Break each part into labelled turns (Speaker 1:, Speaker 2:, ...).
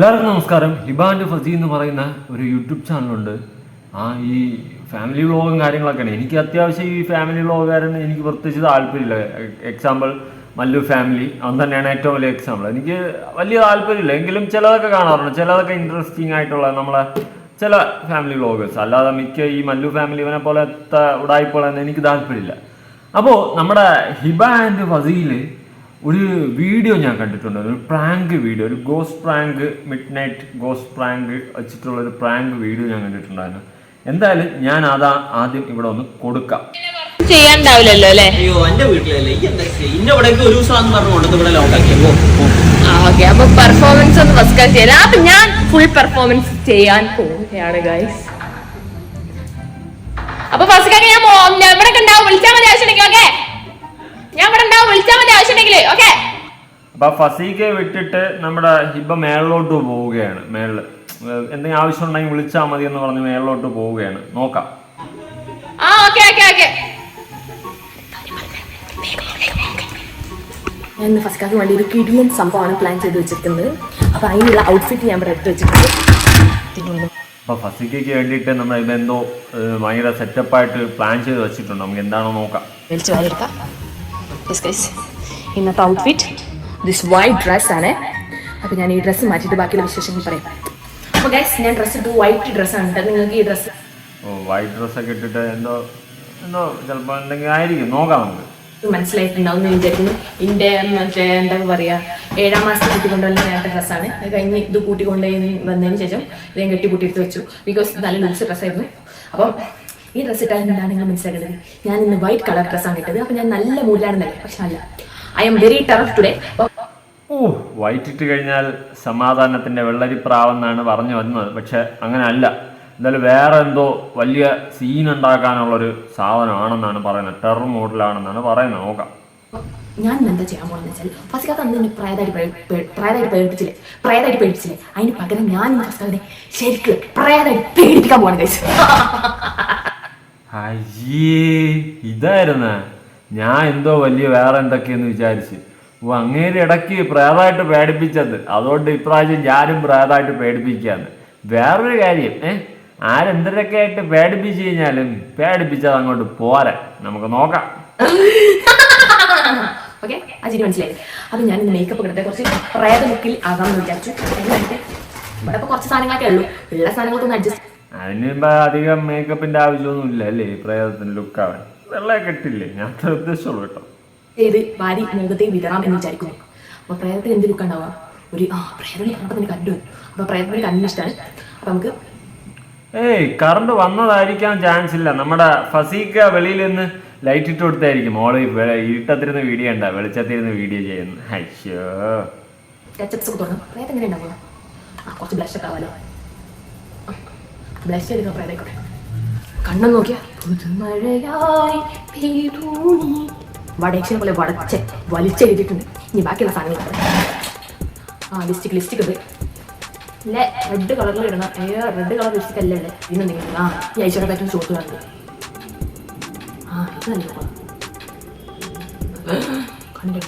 Speaker 1: എല്ലാവർക്കും നമസ്കാരം. ഹിബാന്റെ ഫസി എന്ന് പറയുന്ന ഒരു യൂട്യൂബ് ചാനലുണ്ട്. ആ ഈ ഫാമിലി വ്ളോഗും കാര്യങ്ങളൊക്കെയാണ്. എനിക്ക് അത്യാവശ്യം ഈ ഫാമിലി വ്ളോഗുകാരൻ എനിക്ക് പ്രത്യേകിച്ച് താല്പര്യമില്ല. Example Mallu family. അത് തന്നെയാണ് ഏറ്റവും വലിയ എക്സാമ്പിൾ. എനിക്ക് വലിയ താല്പര്യമില്ല. എങ്കിലും ചിലതൊക്കെ കാണാറുണ്ട്. ചിലതൊക്കെ ഇൻട്രസ്റ്റിംഗ് ആയിട്ടുള്ള നമ്മളെ ചില ഫാമിലി വ്ളോഗേഴ്സ് അല്ലാതെ മിക്ക ഈ മല്ലു ഫാമിലി ഇവനെ പോലത്തെ ഉടായ്പോളെന്ന് എനിക്ക് താല്പര്യമില്ല. അപ്പോൾ നമ്മുടെ ഹിബ ആൻഡ് ഫസീൽ ഒരു വീഡിയോ ഞാൻ കണ്ടിട്ടുണ്ട്. ഒരു പ്രാങ്ക് വീഡിയോ ഒരു goes prank mid night goes prank വെച്ചിട്ടുള്ള ഒരു പ്രാങ്ക് വീഡിയോ ഞാൻ കണ്ടിട്ടുണ്ടായിരുന്നു. എന്തായാലും ഞാൻ അതാ ആദ്യം ഇവിടെ ഒന്ന് കൊടുക്കാം.
Speaker 2: ചെയ്യാണ്ടാവില്ലല്ലോ അല്ലേ?
Speaker 3: അയ്യോ എന്റെ വീട്ടിലല്ലേ? ഇന്ന ഇവിടേക്ക് ഒരു ദിവസം എന്ന് പറഞ്ഞു ഇവിടെ ലോക്കാക്കി പോ പോ.
Speaker 2: ആ ഓക്കെ അപ്പൊ പെർഫോമൻസ് ഒന്ന് ഫസ്റ്റ് ചെയ്യാം. അപ്പൊ ഞാൻ ഫുൾ പെർഫോമൻസ് ചെയ്യാൻ പോവുകയാണ് ഗൈസ് അപ്പൊ ഫസ്റ്റ് ഞാൻ ഇവിടെ ഉണ്ടാവും. വിളിച്ചാൽ മതി ആവശ്യം ഓക്കെ ഞാൻ ഇവിടെ ഉണ്ടാവും വിളിച്ചാൽ മതി ആവശ്യമുണ്ടെങ്കിൽ ഓക്കെ
Speaker 1: അപ്പൊ ഫസീഖെ വിട്ടിട്ട് നമ്മുടെ ഹിബ മേളിലോട്ട് പോവുകയാണ്. മേളിൽ എന്തെങ്കിലും ആവശ്യം ഉണ്ടെങ്കിൽ വിളിച്ചാൽ മതി എന്ന് പറഞ്ഞ് മേളിലോട്ട് പോവുകയാണ്. നോക്കാം.
Speaker 2: ആ ഓക്കെ ഓക്കെ ഓക്കെ
Speaker 4: ഞാൻ ഫസ്റ്റാക്ക് വേണ്ടി ഒരു കിടിയൻ സംഭവമാണ് പ്ലാൻ ചെയ്ത് വെച്ചിരിക്കുന്നത്. അപ്പോൾ അതിനുള്ള ഔട്ട്ഫിറ്റ് ഞാൻ ഇവിടെ എടുത്ത് വെച്ചിട്ടുണ്ട്. ഇതിനുള്ള
Speaker 1: അപ്പൊ ഫസീക്കയ്ക്ക് വേണ്ടിയിട്ട് നമ്മൾ ഇതെന്തോ ഭയങ്കര സെറ്റപ്പായിട്ട് പ്ലാൻ ചെയ്ത് വെച്ചിട്ടുണ്ട്. നമുക്ക് എന്താണോ നോക്കാം.
Speaker 4: വിളിച്ചു വാരെടുക്കാം യെസ് ഗൈസ് ഇന്നത്തെ ഔട്ട്ഫിറ്റ് ദിസ് വൈറ്റ് ഡ്രസ് ആണ്. അപ്പോൾ ഞാൻ ഈ ഡ്രസ്സ് മാറ്റിയിട്ട് ബാക്കിയുള്ള വിശേഷങ്ങൾ പറയാം. അപ്പോൾ ഗൈസ് ഞാൻ ഡ്രസ്സ് ഇട്ടു വൈറ്റ് ഡ്രസ്സാണ് കേട്ടോ. നിങ്ങൾക്ക് ഈ ഡ്രസ്സ്
Speaker 1: വൈറ്റ് ഡ്രസ്സൊക്കെ ഇട്ടിട്ട് എന്തോ എന്തോ ചിലപ്പോൾ എന്തെങ്കിലും ആയിരിക്കും. നോക്കാം നമുക്ക്.
Speaker 4: മനസ്സിലായിട്ടുണ്ടാവും എന്ന് വിചാരിക്കുന്നു. എന്റെ മറ്റേ എന്താ പറയുക ഏഴാം മാസത്തെ കൂട്ടിക്കൊണ്ടുവന്ന നേരത്തെ ഡ്രസ്സാണ് അത് കഴിഞ്ഞ് ഇത് കൂട്ടിക്കൊണ്ടുപോയി വന്നതിന് ശേഷം ഇത് ഞാൻ കെട്ടി കൂട്ടിയെടുത്ത് വെച്ചു ബിക്കോസ് നല്ല ലൂസ് ഡ്രസ്സായിരുന്നു അപ്പം ഈ ഡ്രസ്സ് ഇട്ടാൽ എന്താണ് നിങ്ങൾ മനസ്സിലാക്കേണ്ടത്. ഞാൻ ഇന്ന് വൈറ്റ് കളർ ഡ്രസ്സാണ് ഇട്ടത്. അപ്പം ഞാൻ നല്ല മൂഡിലാണെന്നല്ലേ പക്ഷെ അല്ല. ഐ എം വെരി ടറഫ് ടുഡേ
Speaker 1: ഓ വൈറ്റ് ഇട്ട് കഴിഞ്ഞാൽ സമാധാനത്തിന്റെ വെള്ളരിപ്രാവെന്നാണ് പറഞ്ഞു വന്നത്. പക്ഷെ അങ്ങനെ അല്ല എന്തായാലും വേറെ എന്തോ വലിയ സീൻ ഉണ്ടാക്കാനുള്ളൊരു സാധനമാണെന്നാണ് പറയുന്നത്. ടെറർ മോഡലാണെന്നാണ് പറയുന്നത്. നോക്കാം.
Speaker 4: ഞാൻ എന്താ ചെയ്യാൻ പോകുന്നത് വെച്ചാൽ അത് അന്ന് എന്നെ പ്രായതായിട്ട് പ്രായതായിട്ട് പേടിപ്പിച്ചില്ലേ? പ്രായതായിട്ട് പേടിപ്പിച്ചില്ലേ? അതിന് പകരം ഞാൻ ഫസ്റ്റ് ഫസ്റ്റിനെ ശരിക്ക് പ്രായതായിട്ട് പേടിപ്പിക്കാൻ പോകണം കഴിച്ചു
Speaker 1: അയ്യേ ഇതായിരുന്ന. ഞാൻ എന്തോ വലിയ വേറെ എന്തൊക്കെയെന്ന് വിചാരിച്ച്. ഓ അങ്ങേര് ഇടയ്ക്ക് പ്രേതമായിട്ട് പേടിപ്പിച്ചത്. അതുകൊണ്ട് ഇപ്രാവശ്യം ഞാനും പ്രേതമായിട്ട് പേടിപ്പിക്കാന്ന് വേറൊരു കാര്യം ഏ? ആരെന്തൊക്കെ ആയിട്ട് പേടിപ്പിച്ച് കഴിഞ്ഞാലും പേടിപ്പിച്ചത് അങ്ങോട്ട് പോരാ. നമുക്ക് നോക്കാം.
Speaker 4: ഓക്കെ ചിരി മനസ്സിലായി. ഞാൻ മേക്കപ്പ് കിടത്തെ കുറച്ച് പ്രേത ലുക്കിൽ ആകാമെന്ന് വിചാരിച്ചു. ഇവിടെ കുറച്ച് സാധനങ്ങളൊക്കെ ഉള്ളൂ. ഉള്ള സാധനങ്ങളൊക്കെ അഡ്ജസ്റ്റ്
Speaker 1: അതിന് അധികം മേക്കപ്പിന്റെ ആവശ്യമൊന്നും ഇല്ല അല്ലേ? ഈ പ്രേതത്തിന് ലുക്കാവാൻ വെള്ളമൊക്കെ ഇട്ടില്ലേ? ഞാൻ അത്ര ഉദ്ദേശമുള്ളൂ കേട്ടോ.
Speaker 4: ചെയ്ത് ഭാര്യ മുഖത്തേക്ക് വിതറാം എന്ന് വിചാരിക്കുന്നു അപ്പൊ പ്രേതത്തിന് എന്ത് ലുക്ക് ഉണ്ടാവുക? ഒരു ആ പ്രേതനെ കണ്ടപ്പോൾ തന്നെ കണ്ടു. അപ്പൊ പ്രേതത്തിന് കണ്ണിന് ഇഷ്ടമാണ് അപ്പൊ നമുക്ക്
Speaker 1: ഏയ് കറണ്ട് വന്നതായിരിക്കാൻ ചാൻസ് ഇല്ല. നമ്മുടെ ഫസീക്ക വെളിയിൽ നിന്ന് ലൈറ്റ് ഇട്ട് കൊടുത്തായിരിക്കും. മോൾ ഇരുട്ടത്തിരുന്ന് വീഡിയോ ഉണ്ടാ വെളിച്ചത്തിരുന്ന് വീഡിയോ ചെയ്യുന്നു. അയ്യോ.
Speaker 4: ടച്ചപ്സ് ഒക്കെ തുടങ്ങും. പ്രേതം എങ്ങനെ ഉണ്ടാവുക? ആ കുറച്ച് ബ്ലഷ് ഒക്കെ ആവാലോ. ബ്ലഷ് ചെയ്ത് പ്രേതമായിക്കോട്ടെ കണ്ണം നോക്കിയാ പുതുമഴയായി പെയ്തു. നീ. വടയക്ഷനെ പോലെ വടച്ച് വലിച്ചെഴുതിയിട്ടുണ്ട്. ഇനി ബാക്കിയുള്ള സാധനങ്ങൾ ആ ലിസ്റ്റിക് ലിസ്റ്റിക് ഉണ്ട് ഇല്ല റെഡ് കളറിൽ ഇടണം. ഏ റെഡ് കളർ ലിസ്റ്റിക് അല്ലേ ഉള്ളത്? ഇന്ന് എന്തെങ്കിലും ആ ഈ ഐശ്വര്യ പറ്റുന്ന ഷോട്ട് കാണുന്നത്. ആ ഇത് നല്ല കൊള്ളാം. കണ്ണിന്റെ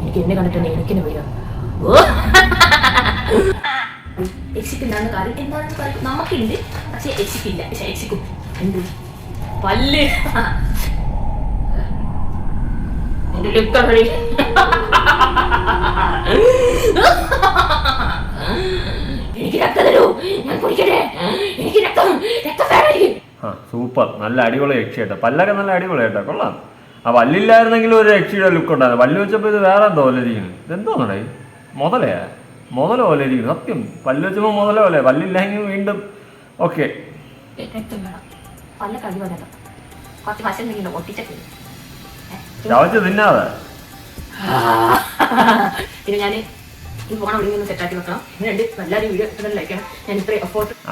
Speaker 4: എനിക്ക് എന്നെ കണ്ടിട്ടുണ്ട് എനിക്ക് എന്നെ വരിക എക്സിക്കുണ്ടാകുന്ന എനിക്ക് രക്തം തരൂ. ഞാൻ കുടിക്കട്ടെ. എനിക്ക് രക്തം. രക്തം വേണം
Speaker 1: ആ സൂപ്പർ. നല്ല അടിപൊളി രക്ഷയായിട്ട് കേട്ടോ. പല്ലൊക്കെ നല്ല അടിപൊളി കേട്ടോ. കൊള്ളാം. ആ പല്ലില്ലായിരുന്നെങ്കിലും ഒരു രക്ഷയുടെ ലുക്ക് ഉണ്ടായിരുന്നു. പല്ല് വെച്ചപ്പോൾ ഇത് വേറെ എന്തോ ഓലരിക്കുന്നു ഇതെന്തോന്നടേ മുതലയാ? മുതല ഓലരിക്കുന്നു സത്യം. പല്ല് വെച്ചപ്പോൾ മുതല പോലെ. പല്ലില്ലെങ്കിൽ വീണ്ടും ഓക്കെ. ചവച്ച് തിന്നാതെ.
Speaker 4: പിന്നെ ഞാൻ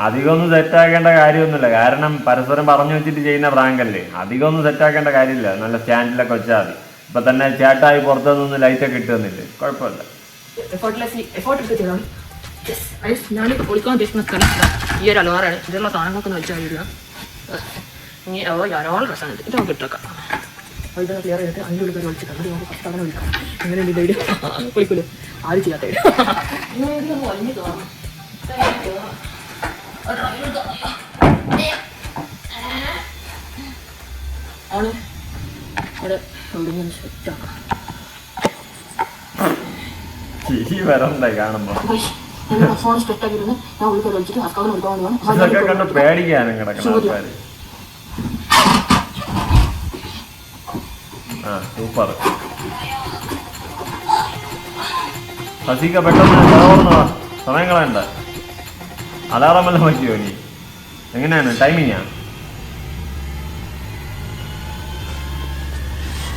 Speaker 1: അധികമൊന്നും സെറ്റാക്കേണ്ട കാര്യമൊന്നുമില്ല. കാരണം പരസ്പരം പറഞ്ഞു വെച്ചിട്ട് ചെയ്യുന്ന പ്രാങ്കല്ലേ അധികമൊന്നും സെറ്റാക്കേണ്ട കാര്യമില്ല. നല്ല സ്റ്റാൻഡിലൊക്കെ വെച്ചാൽ മതി. ഇപ്പൊ തന്നെ ചേട്ടായി പുറത്തു നിന്ന് ലൈറ്റൊക്കെ ഇട്ട് തന്നില്ലേ? കുഴപ്പമില്ല.
Speaker 4: ഞാൻ ഉദ്ദേശിക്കുന്ന സ്ഥലം ഈ ഒരു അലവാറാണ്. ഇതിലുള്ള സാധനങ്ങളൊക്കെ ഒന്ന് വെച്ചാൽ ഇനി ഓ ധാരാളം ഡ്രസ്സാണ് ഇത് നമുക്ക് ഇട്ടേക്കാം. ഇതൊന്ന് ക്ലിയർ ചെയ്തിട്ട് അതിന്റെ ഉള്ളിൽ കയറി ഒളിച്ചിട്ട് എന്നിട്ട് നമുക്ക് അവിടെ വിളിക്കാം എങ്ങനെയുണ്ട് ഇത് ഐഡിയ കുളിക്കൂല. ആരും ചെയ്യാത്ത. അവിടെ
Speaker 1: ചിരി വരണ്ടേ കാണുമ്പോ.
Speaker 4: ഫോൺ ഞാൻ ഉള്ളിൽ കയറി ഒളിച്ചിട്ട് ഹസ്കാവിന് വേണ്ടിയാണ്
Speaker 1: പേടിക്കാനും കിടക്കണം ആ സൂപ്പർ. ശശിക്ക പെട്ടെന്ന് കിടന്നു സമയം കളയണ്ട. അലാറം വല്ലതും വയ്ക്കുമോ നീ എങ്ങനെയാണ്? ടൈമിങ്ങാ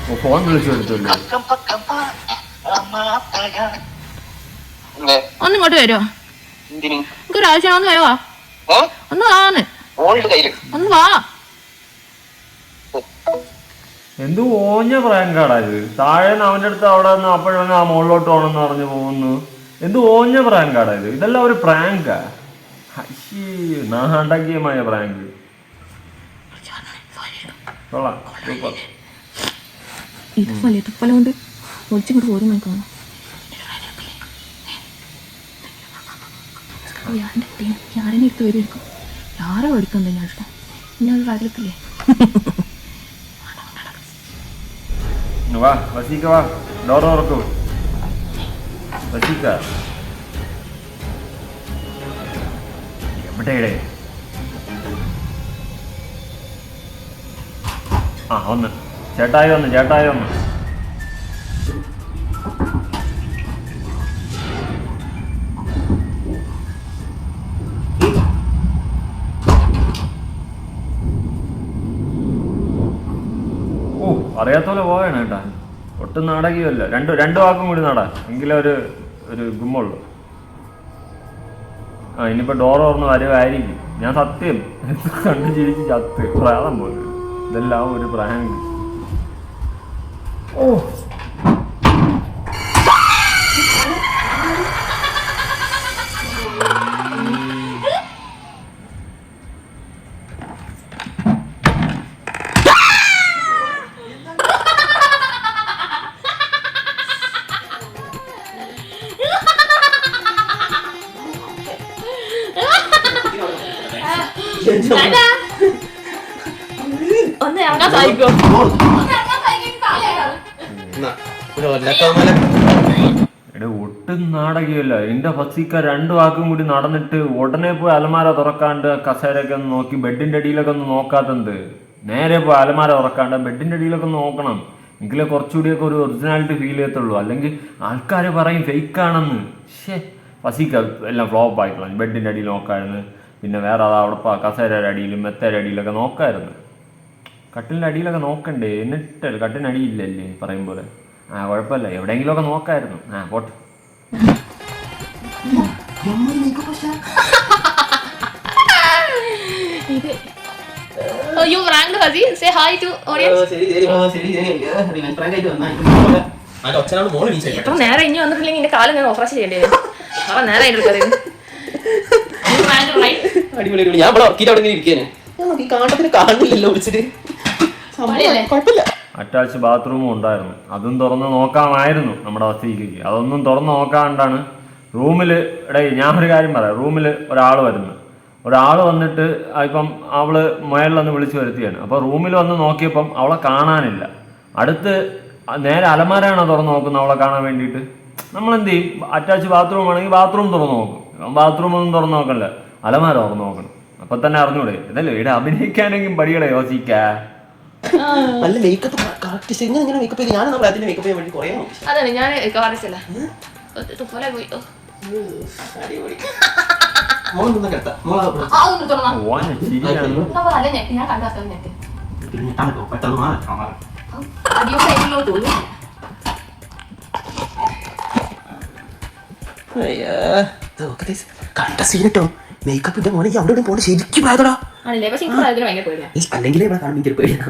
Speaker 1: ഓ ഫോൺ വിളിച്ചു എടുത്തല്ലോ
Speaker 2: ഒന്ന് ഇങ്ങോട്ട് വരുമോ
Speaker 5: എന്തിന്?
Speaker 2: എനിക്കൊരു ആവശ്യം ഒന്ന് വരുവാ ഒന്ന് വാന്ന്.
Speaker 5: മോളുടെ
Speaker 2: ഒന്ന് വാ.
Speaker 1: എന്ത് ഓഞ്ഞ പ്രാങ്കാടാ ഇത്? താഴെ അവന്റെ അടുത്ത് അവിടെ നിന്ന് അപ്പോഴാണ് ആ മുകളിലോട്ട് പോകണമെന്ന് പറഞ്ഞു പോകുന്നു. എന്ത് ഓഞ്ഞ പ്രാങ്കാടാ ഇത്? ഇതെല്ലാം ഒരു പ്രാങ്കാ നാടകീയമായ പ്രാങ്ക് കൊള്ളാം. സൂപ്പർ.
Speaker 2: ഇത് വലിയ തുപ്പല കൊണ്ട് ഒളിച്ചിങ്ങോട്ട് പോരും നോക്കണം ഞാനെ എടുത്ത് വരുമായിരിക്കും யாரோ എടുക്കാൻ തന്നെ ഇഷ്ടം. ഞാൻ വരലത്തില്ലേ
Speaker 1: വാ വസീക്ക വാ ഡോർ തുറക്കൂ വസീക്ക എവിടെയുടെ ആ ഒന്ന് ചേട്ടായി വന്ന് ചേട്ടായി വന്ന് അറിയാത്ത പോലെ പോവാണ് കേട്ടാ. ഒട്ടും നാടകീയമല്ല. രണ്ട് രണ്ട് വാക്കും കൂടി നാടാ. എങ്കിലേ ഒരു ഒരു ഗുമ്മുള്ളൂ ആ ഇനിയിപ്പോ ഡോർ ഓർന്ന് വരവായിരിക്കും. ഞാൻ സത്യം. കണ്ടു ചിരിച്ച് ചത്ത്. പ്രാളം പോലെ. ഇതെല്ലാം ഒരു പ്രാങ്ക് ഓ.
Speaker 2: ഒന്ന് ഇറങ്ങാൻ സാധിക്കോ
Speaker 1: എടാ ഒട്ടും നാടകീയമല്ല എന്റെ ഫസിക്ക രണ്ടു വാക്കും കൂടി നടന്നിട്ട് ഉടനെ പോയി അലമാര തുറക്കാണ്ട് കസേരയൊക്കെ ഒന്ന് നോക്കി ബെഡിന്റെ അടിയിലൊക്കെ ഒന്ന് നോക്കാത്തത് നേരെ പോയി അലമാര തുറക്കാണ്ട് ബെഡിന്റെ അടിയിലൊക്കെ ഒന്ന് നോക്കണം. എങ്കിലേ കുറച്ചുകൂടിയൊക്കെ ഒരു ഒറിജിനാലിറ്റി ഫീൽ ചെയ്യത്തുള്ളൂ. അല്ലെങ്കിൽ ആൾക്കാർ പറയും ഫേക്ക് ആണെന്ന്. ഷേ ഫസിക്ക എല്ലാം ഫ്ലോപ്പ് ആയിക്കളഞ്ഞു. ബെഡിന്റെ അടിയിൽ നോക്കായിരുന്നു പിന്നെ വേറെ അതാ അവിടെ പ- കസേരയുടെ അടിയിലും മെത്തേരുടെ അടിയിലൊക്കെ നോക്കായിരുന്നു. കട്ടിലിന്റെ അടിയിലൊക്കെ നോക്കണ്ടേ? എന്നിട്ട് കട്ടിലിന്റെ അടിയില്ലല്ലേ പറയും പോലെ. ആ കുഴപ്പമില്ല. എവിടെയെങ്കിലുമൊക്കെ നോക്കായിരുന്നു. ആ പോട്ടെ.
Speaker 2: യു റാങ്ക് ഹസി സേ ഹായ് ടു ഓഡിയൻസ്
Speaker 3: ശരി ശരി. ശരി ശരി. റിവൻ പ്രാങ്ക് ആയിട്ട് വന്നാ. ആ ഒച്ചനാണ് മോൾ വീശ
Speaker 2: എത്ര നേരം ഇനി വന്നിട്ടില്ലെങ്കിൽ എന്റെ കാലം ഞാൻ ഓഫറാശ് ചെയ്യേണ്ടി വരും. അപ്പൊ നേരം അതിന്റെ കയറി
Speaker 3: അടിപൊളി അടിപൊളി. ഞാൻ ഇവിടെ ഉറക്കിയിട്ട് അവിടെ ഇങ്ങനെ ഇരിക്കേനെ. ഈ കാണത്തിന് കാണുന്നില്ലല്ലോ വിളിച്ചിട്ട്. സംഭവം
Speaker 2: പണിയല്ലേ?
Speaker 3: കുഴപ്പമില്ല.
Speaker 1: അറ്റാച്ച് ബാത്റൂമും ഉണ്ടായിരുന്നു. അതും തുറന്ന് നോക്കാമായിരുന്നു നമ്മുടെ വസതിക്ക് അതൊന്നും തുറന്ന് നോക്കാണ്ടാണ് റൂമിൽ ഇടയിൽ ഞാൻ ഒരു കാര്യം പറയാം. റൂമിൽ ഒരാൾ വരുന്നു. ഒരാൾ വന്നിട്ട് ഇപ്പം അവൾ മുയലിലൊന്ന് വിളിച്ചു വരുത്തിയാണ്. അപ്പോൾ റൂമിൽ വന്ന് നോക്കിയപ്പം അവളെ കാണാനില്ല. അടുത്ത് നേരെ അലമാരാണ് തുറന്ന് നോക്കുന്നത് അവളെ കാണാൻ വേണ്ടിയിട്ട്? നമ്മൾ എന്ത് ചെയ്യും? അറ്റാച്ച് ബാത്റൂം ആണെങ്കിൽ ബാത്റൂം തുറന്ന് നോക്കും. ബാത്റൂം ഒന്നും തുറന്ന് നോക്കല്ല അലമാര ഓർന്നു നോക്കണം. അപ്പൊ തന്നെ അറിഞ്ഞൂടെ? ഇതല്ലേ? ഇവിടെ അഭിനയിക്കാനെങ്കിലും പടികളെ യോജിക്ക.
Speaker 3: നല്ല മേക്കപ്പ് കറക്റ്റ് ശരി ഇങ്ങനെ ഇങ്ങനെ മേക്കപ്പ് ചെയ്ത് അതിന്റെ മേക്കപ്പ് ചെയ്യാൻ വേണ്ടി കുറേ നോക്കി
Speaker 2: അതാണ് ഞാൻ കാണിച്ചില്ല തുപ്പല പോയി.
Speaker 3: മോളൊന്നും കേട്ടാ. മോളാ
Speaker 1: ഓന
Speaker 2: ഞാൻ
Speaker 3: പെട്ടെന്ന് മാറാം.
Speaker 2: അടിയോ സൈഡിലോട്ട് പോയി
Speaker 3: അയ്യാ ഇതൊക്കെ കണ്ട സീനട്ടോ മേക്കപ്പ് ഇട്ട മോനെ അവിടെ പോണ. ശരിക്കും ഈ അല്ലെങ്കിൽ ഇവിടെ കാണുമ്പോൾ പേടിയാണ്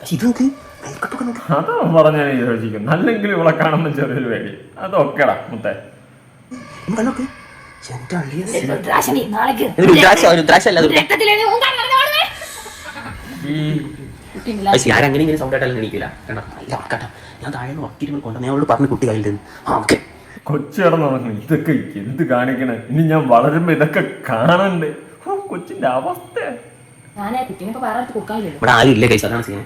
Speaker 3: പക്ഷെ ഇത് നോക്ക് മേക്കപ്പ് ഒക്കെ നോക്ക്.
Speaker 1: അതോ പറഞ്ഞാൽ യോജിക്കും അല്ലെങ്കിൽ ഇവിടെ കാണുമ്പോൾ ചെറിയൊരു പേടി. അതൊക്കെടാ മുത്തേ.
Speaker 3: കണ്ണൊക്കെ ഞാൻ അങ്ങനെ ഇങ്ങനെ സൗണ്ട് ആയിട്ടല്ല എണീക്കില്ല കണ്ടോ അല്ല കേട്ടോ ഞാൻ താഴെ നിന്ന് വക്കീലുകൾ കൊണ്ടുവന്നേ ഞാൻ അവളോട് പറഞ്ഞു കുട്ടി കയ്യിൽ ആ ഓക്കെ.
Speaker 1: കൊച്ചു പറഞ്ഞു ഇതൊക്കെ എന്ത് കാണിക്കണേ? ഇനി ഞാൻ വളരുമ്പോ ഇതൊക്കെ കാണണ്ടേ? കൊച്ചിന്റെ അവസ്ഥ.
Speaker 4: ഞാനേ കുട്ടീനെ ഇപ്പൊ വേറെ അടുത്ത് കൊടുക്കാനില്ലല്ലോ
Speaker 3: ഇവിടെ ആരും ഇല്ല അതാണ് സീനെ.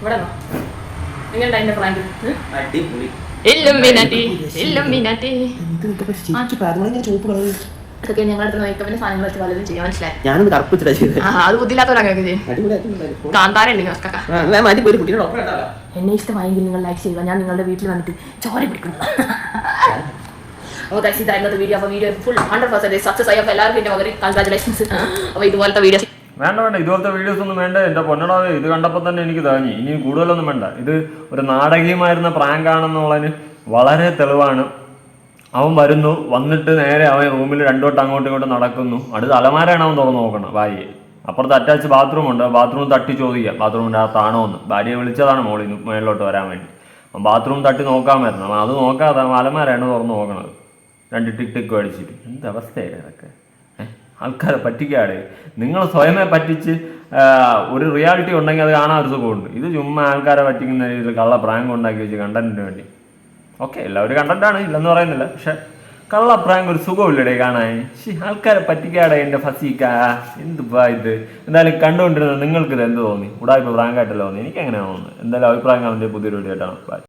Speaker 4: ഇവിടെ വന്നോ. എങ്ങനെയുണ്ടാ എന്റെ പ്രാങ്ക്
Speaker 3: അടിപൊളി.
Speaker 2: ഇല്ലുമിനാട്ടി ഇല്ലുമിനാട്ടി
Speaker 4: അതൊക്കെ ഞങ്ങളുടെ അടുത്ത് മേക്കപ്പിന്റെ സാധനങ്ങൾ വെച്ച് പലതും ചെയ്യാൻ മനസ്സിലായി.
Speaker 3: ഞാനൊന്ന് കറുപ്പിച്ചിട്ടാ ചെയ്തത്
Speaker 2: ആ അത് ബുദ്ധിയില്ലാത്തവരൊക്കെ ചെയ്യും കാന്താരല്ലേ കക്ക.
Speaker 3: മതി പോയി കുട്ടീനെ ഡോക്ടറെ കണ്ടാലോ?
Speaker 4: എന്നെ ഇഷ്ടമായെങ്കിൽ നിങ്ങൾ ലൈക്ക് ചെയ്യുക. ഞാൻ നിങ്ങളുടെ വീട്ടിൽ വന്നിട്ട് ചോര പിടിക്കുന്നു അപ്പോൾ ഗൈസ് ഇതായിരുന്നു വീഡിയോ അപ്പോൾ video full hundred percentage success ആയി അപ്പോൾ എല്ലാവർക്കും എന്റെ മകരി കൺഗ്രാജുലേഷൻസ് അപ്പോൾ ഇതുപോലത്തെ വീഡിയോസ്
Speaker 1: വേണ്ട വേണ്ട. ഇതുപോലത്തെ വീഡിയോസ് ഒന്നും വേണ്ട. എന്റെ പൊന്നടാവേ ഇത് കണ്ടപ്പോൾ തന്നെ എനിക്ക് തോന്നി ഇനി കൂടുതലൊന്നും വേണ്ട. ഇത് ഒരു നാടകീയമായിരുന്ന പ്രാങ്ക് ആണെന്നുള്ളതിന് വളരെ തെളിവാണ്. അവൻ വരുന്നു വന്നിട്ട് നേരെ അവൻ റൂമിൽ രണ്ടോട്ട് അങ്ങോട്ടും ഇങ്ങോട്ടും നടക്കുന്നു. അടുത്ത് അലമാരാണ് അവൻ തുറന്ന് നോക്കണം ഭാര്യയെ. അപ്പുറത്ത് അറ്റാച്ച് ബാത്റൂം ഉണ്ട് ബാത്റൂം തട്ടി ചോദിക്കുക ബാത്റൂമിന്റെ അകത്താണോ എന്ന്? ഭാര്യയെ വിളിച്ചതാണ് മോളിൽ നിന്ന് മേളിലോട്ട് വരാൻ വേണ്ടി. ബാത്റൂം തട്ടി നോക്കാമായിരുന്നു അവൻ അത് നോക്കാതെ അലമാരയാണ് തുറന്ന് നോക്കണത്. രണ്ട് ടിക് ടിക്ക് അടിച്ചിട്ട് എന്ത് അവസ്ഥയായിരുന്നു ഇതൊക്കെ? ആൾക്കാരെ പറ്റിക്കാടെ? നിങ്ങൾ സ്വയമേ പറ്റിച്ച് ഒരു റിയാലിറ്റി ഉണ്ടെങ്കിൽ അത് കാണാൻ ഒരു സുഖമുണ്ട്. ഇത് ചുമ്മാ ആൾക്കാരെ പറ്റിക്കുന്ന രീതിയിൽ കള്ള പ്രാങ്ക് ഉണ്ടാക്കി വെച്ച് കണ്ടന്റിന് വേണ്ടി. ഓക്കെ എല്ലാവരും കണ്ടന്റാണ് ഇല്ലെന്ന് പറയുന്നില്ല. പക്ഷെ കള്ളപ്രായം ഒരു സുഖമില്ലടേ കാണാൻ. ശി ആൾക്കാരെ പറ്റിക്കാടെ എന്റെ ഫസീക്ക. എന്തുവാ ഇത്? എന്തായാലും കണ്ടുകൊണ്ടിരുന്ന നിങ്ങൾക്ക് ഇത് എന്ത് തോന്നി? ഉടായ്പ പ്രാങ്കായിട്ടല്ലോ തോന്നി? എനിക്ക് എങ്ങനെയാണ് തോന്നുന്നത്? എന്തായാലും അഭിപ്രായം കാണുന്നത് പുതിയൊരു വീഡിയോ ആയിട്ടാണ്